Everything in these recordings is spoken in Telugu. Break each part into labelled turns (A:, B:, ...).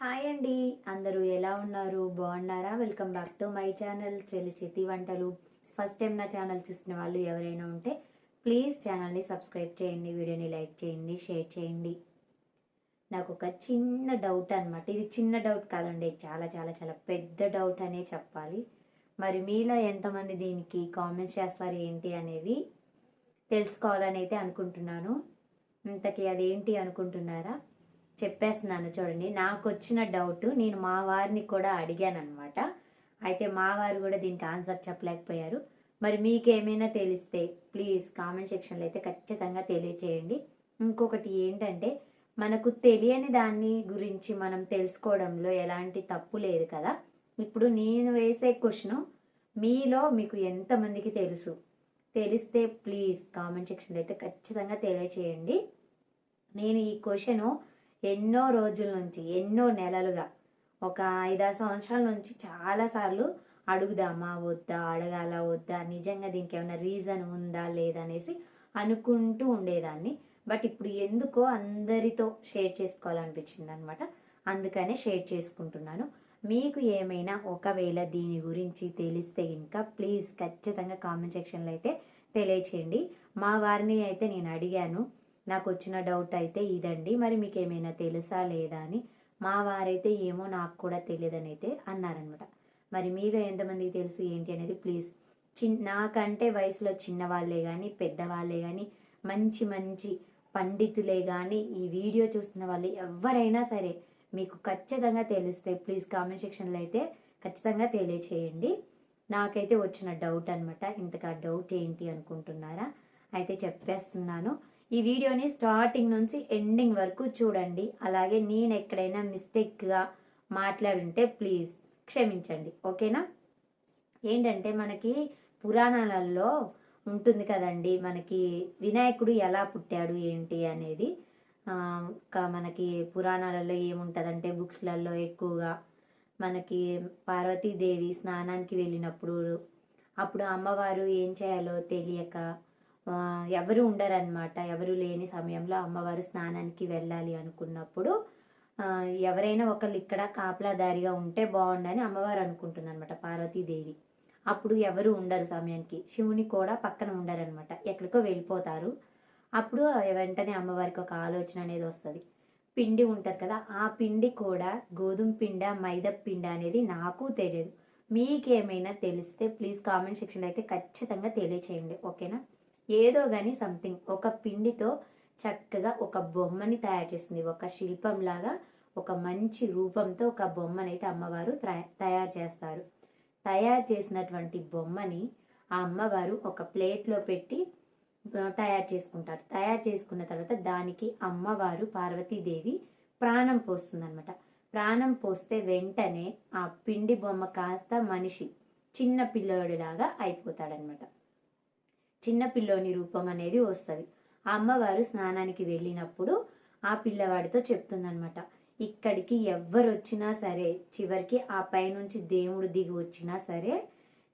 A: హాయ్ అండి. అందరూ ఎలా ఉన్నారు? బాగున్నారా? Welcome back to my channel చెల్లి చేతి వంటలు. ఫస్ట్ టైం నా ఛానల్ చూసిన వాళ్ళు ఎవరైనా ఉంటే ప్లీజ్ ఛానల్ని సబ్స్క్రైబ్ చేయండి వీడియోని లైక్ చేయండి షేర్ చేయండి. నాకు ఒక చిన్న డౌట్ అనమాట ఇది చిన్న డౌట్ కాదండి చాలా చాలా చాలా పెద్ద డౌట్ అనే చెప్పాలి. మరి మీలో ఎంతమంది దీనికి కామెంట్స్ చేస్తారు ఏంటి అనేది తెలుసుకోవాలని అయితే అనుకుంటున్నాను. ఇంతకీ అదేంటి అనుకుంటున్నారా? చెప్పేస్తున్నాను చూడండి. నాకు వచ్చిన డౌట్ నేను మా వారిని కూడా అడిగాను అనమాట అయితే మా వారు కూడా దీనికి ఆన్సర్ చెప్పలేకపోయారు. మరి మీకేమైనా తెలిస్తే ప్లీజ్ కామెంట్ సెక్షన్లో అయితే ఖచ్చితంగా తెలియచేయండి. ఇంకొకటి ఏంటంటే మనకు తెలియని దాన్ని గురించి మనం తెలుసుకోవడంలో ఎలాంటి తప్పు లేదు కదా. ఇప్పుడు నేను వేసే క్వశ్చన్ మీలో మీకు ఎంతమందికి తెలుసు? తెలిస్తే ప్లీజ్ కామెంట్ సెక్షన్లో అయితే ఖచ్చితంగా తెలియచేయండి. నేను ఈ క్వశ్చను ఎన్నో రోజుల నుంచి ఎన్నో నెలలుగా ఒక ఐదారు సంవత్సరాల నుంచి చాలాసార్లు అడుగుదామా వద్దా అడగాల వద్దా నిజంగా దీనికి ఏమైనా రీజన్ ఉందా లేదా అనేసి అనుకుంటూ ఉండేదాన్ని. బట్ ఇప్పుడు ఎందుకో అందరితో షేర్ చేసుకోవాలనిపించింది అనమాట అందుకనే షేర్ చేసుకుంటున్నాను. మీకు ఏమైనా ఒకవేళ దీని గురించి తెలిస్తే ఇంకా ప్లీజ్ ఖచ్చితంగా కామెంట్ సెక్షన్లో అయితే తెలియచేయండి. మా వారిని అయితే నేను అడిగాను. నాకు వచ్చిన డౌట్ అయితే ఇదండి. మరి మీకు ఏమైనా తెలుసా లేదా అని మా వారైతే ఏమో నాకు కూడా తెలియదని అయితే అన్నారనమాట. మరి మీలో ఎంతమందికి తెలుసు ఏంటి అనేది ప్లీజ్ చిన్ నాకంటే వయసులో చిన్నవాళ్ళే కానీ పెద్దవాళ్ళే కానీ మంచి మంచి పండితులే కానీ ఈ వీడియో చూస్తున్న వాళ్ళు ఎవరైనా సరే మీకు ఖచ్చితంగా తెలిస్తే ప్లీజ్ కామెంట్ సెక్షన్లో అయితే ఖచ్చితంగా తెలియచేయండి. నాకైతే వచ్చిన డౌట్ అనమాట. ఇంతకా డౌట్ ఏంటి అనుకుంటున్నారా? అయితే చెప్పేస్తున్నాను. ఈ వీడియోని స్టార్టింగ్ నుంచి ఎండింగ్ వరకు చూడండి. అలాగే నేను ఎక్కడైనా మిస్టేక్గా మాట్లాడుంటే ప్లీజ్ క్షమించండి. ఓకేనా? ఏంటంటే మనకి పురాణాలలో ఉంటుంది కదండి. మనకి వినాయకుడు ఎలా పుట్టాడు ఏంటి అనేది. మనకి పురాణాలలో ఏముంటుందంటే బుక్స్లలో ఎక్కువగా మనకి పార్వతీదేవి స్నానానికి వెళ్ళినప్పుడు అప్పుడు అమ్మవారు ఏం చేయాలో తెలియక ఎవరు ఉండరనమాట ఎవరు లేని సమయంలో అమ్మవారు స్నానానికి వెళ్ళాలి అనుకున్నప్పుడు ఎవరైనా ఒకళ్ళు ఇక్కడ కాపలాదారిగా ఉంటే బాగుండని అమ్మవారు అనుకుంటుంది అనమాట పార్వతీదేవి. అప్పుడు ఎవరు ఉండరు సమయానికి. శివుని కూడా పక్కన ఉండరనమాట ఎక్కడికో వెళ్ళిపోతారు. అప్పుడు వెంటనే అమ్మవారికి ఒక ఆలోచన అనేది వస్తుంది. పిండి ఉంటుంది కదా ఆ పిండి కూడా గోధుమ పిండ మైదా పిండ అనేది నాకు తెలియదు. మీకేమైనా తెలిస్తే ప్లీజ్ కామెంట్ సెక్షన్లో అయితే ఖచ్చితంగా తెలియచేయండి. ఓకేనా? ఏదో కానీ సంథింగ్ ఒక పిండితో చక్కగా ఒక బొమ్మని తయారు చేస్తుంది. ఒక శిల్పంలాగా ఒక మంచి రూపంతో ఒక బొమ్మని అయితే అమ్మవారు తయారు చేస్తారు. తయారు చేసినటువంటి బొమ్మని ఆ అమ్మవారు ఒక ప్లేట్లో పెట్టి తయారు చేసుకుంటారు. తయారు చేసుకున్న తర్వాత దానికి అమ్మవారు పార్వతీదేవి ప్రాణం పోస్తుందన్నమాట. ప్రాణం పోస్తే వెంటనే ఆ పిండి బొమ్మ కాస్త మనిషి చిన్న పిల్లోడిలాగా అయిపోతాడనమాట చిన్న పిల్లోని రూపం అనేది వస్తుంది. ఆ అమ్మవారు స్నానానికి వెళ్ళినప్పుడు ఆ పిల్లవాడితో చెప్తుందనమాట ఇక్కడికి ఎవ్వరు వచ్చినా సరే చివరికి ఆ పైనుంచి దేవుడు దిగి వచ్చినా సరే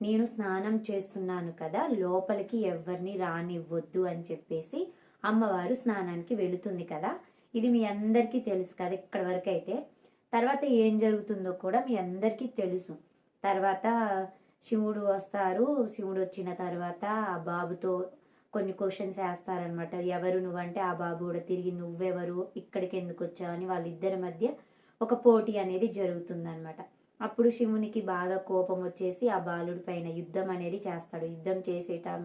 A: నేను స్నానం చేస్తున్నాను కదా లోపలికి ఎవరిని రానివ్వద్దు అని చెప్పేసి అమ్మవారు స్నానానికి వెళుతుంది కదా. ఇది మీ అందరికీ తెలుసు కదా ఇక్కడ వరకు అయితే తర్వాత ఏం జరుగుతుందో కూడా మీ అందరికీ తెలుసు. తర్వాత శివుడు వస్తారు. శివుడు వచ్చిన తర్వాత ఆ బాబుతో కొన్ని క్వశ్చన్స్ వేస్తారనమాట ఎవరు నువ్వంటే ఆ బాబు కూడా తిరిగి నువ్వెవరు? ఇక్కడికి ఎందుకు వచ్చావు? అని వాళ్ళిద్దరి మధ్య ఒక పోటీ అనేది జరుగుతుందనమాట అప్పుడు శివునికి బాగా కోపం వచ్చేసి ఆ బాలుడి పైన యుద్ధం అనేది చేస్తాడు. యుద్ధం చేసే టైం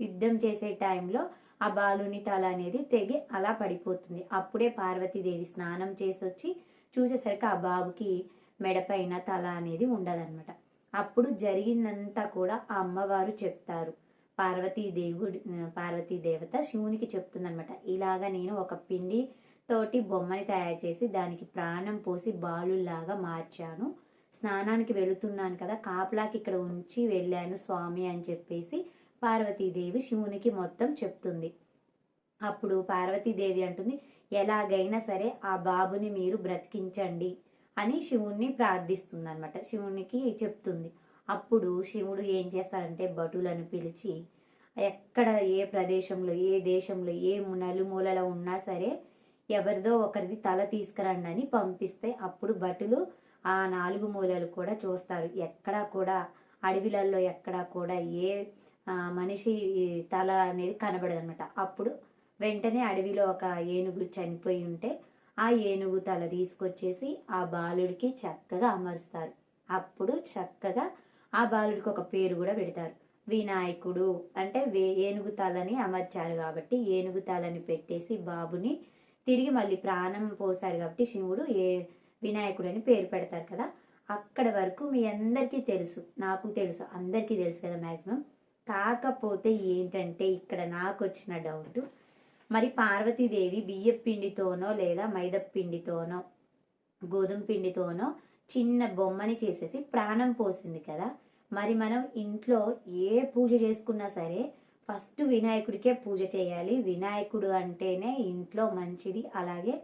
A: యుద్ధం చేసే టైంలో ఆ బాలుని తల అనేది తెగి అలా పడిపోతుంది. అప్పుడే పార్వతీదేవి స్నానం చేసి వచ్చి చూసేసరికి ఆ బాబుకి మెడపైన తల అనేది ఉండదన్నమాట. అప్పుడు జరిగిందంతా కూడా ఆ అమ్మవారు చెప్తారు. పార్వతీ దేవుడి పార్వతీ దేవత శివునికి చెప్తుందనమాట ఇలాగా నేను ఒక పిండి తోటి బొమ్మని తయారు చేసి దానికి ప్రాణం పోసి బాలుల్లాగా మార్చాను. స్నానానికి వెళుతున్నాను కదా కాపలాకి ఇక్కడ ఉంచి వెళ్ళాను స్వామి అని చెప్పేసి పార్వతీదేవి శివునికి మొత్తం చెప్తుంది. అప్పుడు పార్వతీదేవి అంటుంది ఎలాగైనా సరే ఆ బాబుని మీరు బ్రతికించండి. అని శివుణ్ణి ప్రార్థిస్తుంది అనమాట శివునికి చెప్తుంది. అప్పుడు శివుడు ఏం చేస్తాడంటే భటులను పిలిచి ఎక్కడ ఏ ప్రదేశంలో ఏ దేశంలో ఏ నలుమూలలో ఉన్నా సరే ఎవరిదో ఒకరిది తల తీసుకురండి అని పంపిస్తే అప్పుడు భటులు ఆ నాలుగు మూలలు కూడా చూస్తారు. ఎక్కడా కూడా అడవిలలో ఎక్కడా కూడా ఏ మనిషి తల అనేది కనబడదు అనమాట అప్పుడు వెంటనే అడవిలో ఒక ఏనుగు చనిపోయి ఉంటే ఆ ఏనుగు తల తీసుకొచ్చేసి ఆ బాలుడికి చక్కగా అమరుస్తారు. అప్పుడు చక్కగా ఆ బాలుడికి ఒక పేరు కూడా పెడతారు. వినాయకుడు అంటే వే ఏనుగు తలని అమర్చారు కాబట్టి ఏనుగు తలని పెట్టేసి బాబుని తిరిగి మళ్ళీ ప్రాణం పోసాడు కాబట్టి శివుడు ఏ వినాయకుడు అని పేరు పెడతారు కదా. అక్కడ వరకు మీ అందరికీ తెలుసు నాకు తెలుసు అందరికీ తెలుసు కదా మ్యాక్సిమం కాకపోతే ఏంటంటే ఇక్కడ నాకు వచ్చిన డౌట్ మరి పార్వతీదేవి బియ్య పిండితోనో లేదా మైదా పిండితోనో గోధుమ పిండితోనో చిన్న బొమ్మని చేసేసి ప్రాణం పోసింది కదా. మరి మనం ఇంట్లో ఏ పూజ చేసుకున్నా సరే ఫస్ట్ వినాయకుడికే పూజ చేయాలి. వినాయకుడు అంటేనే ఇంట్లో మంచిది. అలాగే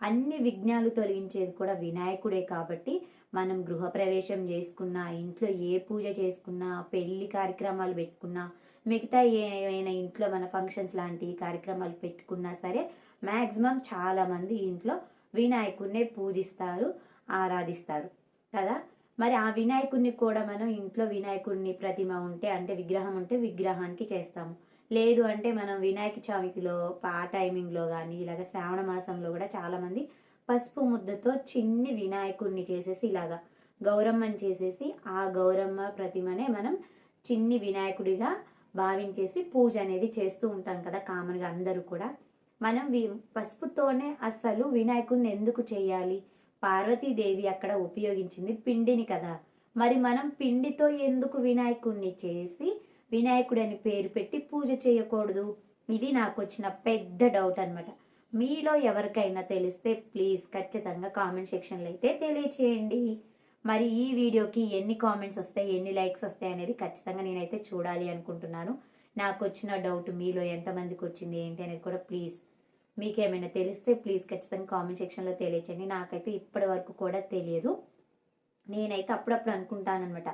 A: అన్ని విఘ్నాలు తొలగించేది కూడా వినాయకుడే కాబట్టి మనం గృహప్రవేశం చేసుకున్నా ఇంట్లో ఏ పూజ చేసుకున్నా పెళ్ళి కార్యక్రమాలు పెట్టుకున్నా మిగతా ఏమైనా ఇంట్లో మన ఫంక్షన్స్ లాంటి కార్యక్రమాలు పెట్టుకున్నా సరే మ్యాక్సిమం చాలామంది ఇంట్లో వినాయకుడినే పూజిస్తారు ఆరాధిస్తారు కదా? మరి ఆ వినాయకుడిని కూడా మనం ఇంట్లో వినాయకుడిని ప్రతిమ ఉంటే అంటే విగ్రహం ఉంటే విగ్రహానికి చేస్తాము. లేదు అంటే మనం వినాయక చవితిలో ఆ టైమింగ్లో కానీ ఇలాగ శ్రావణ మాసంలో కూడా చాలామంది పసుపు ముద్దతో చిన్ని వినాయకుడిని చేసేసి ఇలాగా గౌరమ్మని చేసేసి ఆ గౌరమ్మ ప్రతిమనే మనం చిన్ని వినాయకుడిగా భావించేసి పూజ అనేది చేస్తూ ఉంటాం కదా కామన్గా అందరూ కూడా. మనం వి పసుపుతోనే అసలు వినాయకుడిని ఎందుకు చేయాలి? పార్వతీదేవి అక్కడ ఉపయోగించింది పిండిని కదా. మరి మనం పిండితో ఎందుకు వినాయకుడిని చేసి వినాయకుడు అని పేరు పెట్టి పూజ చేయకూడదు? ఇది నాకు వచ్చిన పెద్ద డౌట్ అనమాట మీలో ఎవరికైనా తెలిస్తే ప్లీజ్ ఖచ్చితంగా కామెంట్ సెక్షన్లో అయితే తెలియచేయండి. మరి ఈ వీడియోకి ఎన్ని కామెంట్స్ వస్తాయి ఎన్ని లైక్స్ వస్తాయి అనేది ఖచ్చితంగా నేనైతే చూడాలి అనుకుంటున్నాను. నాకు వచ్చిన డౌట్ మీలో ఎంతమందికి వచ్చింది ఏంటి అనేది కూడా ప్లీజ్ మీకు ఏమైనా తెలిస్తే ప్లీజ్ ఖచ్చితంగా కామెంట్ సెక్షన్లో తెలియచండి నాకైతే ఇప్పటి వరకు కూడా తెలియదు. నేనైతే అప్పుడప్పుడు అనుకుంటానమాట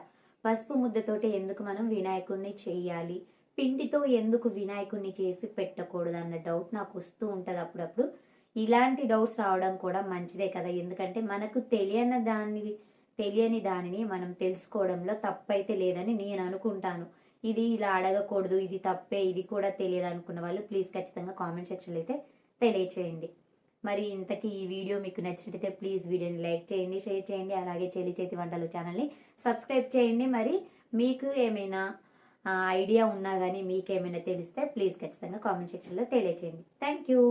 A: పసుపు ముద్దతోటి ఎందుకు మనం వినాయకుడిని చేయాలి? పిండితో ఎందుకు వినాయకుడిని చేసి పెట్టకూడదు అన్న డౌట్ నాకు వస్తూ ఉంటుంది అప్పుడప్పుడు. ఇలాంటి డౌట్స్ రావడం కూడా మంచిదే కదా. ఎందుకంటే మనకు తెలియని దాన్ని తెలియని దానిని మనం తెలుసుకోవడంలో తప్పైతే లేదని నేను అనుకుంటాను. ఇది ఇలా అడగకూడదు ఇది తప్పే ఇది కూడా తెలియదు అనుకున్న వాళ్ళు ప్లీజ్ ఖచ్చితంగా కామెంట్ సెక్షన్లో అయితే తెలియచేయండి. మరి ఇంతకీ ఈ వీడియో మీకు నచ్చినట్టయితే ప్లీజ్ వీడియోని లైక్ చేయండి షేర్ చేయండి అలాగే చెల్లి చేతి వంటలు ఛానల్ని సబ్స్క్రైబ్ చేయండి. మరి మీకు ఏమైనా ఐడియా ఉన్నా కానీ మీకు ఏమైనా తెలిస్తే ప్లీజ్ ఖచ్చితంగా కామెంట్ సెక్షన్లో తెలియచేయండి. Thank you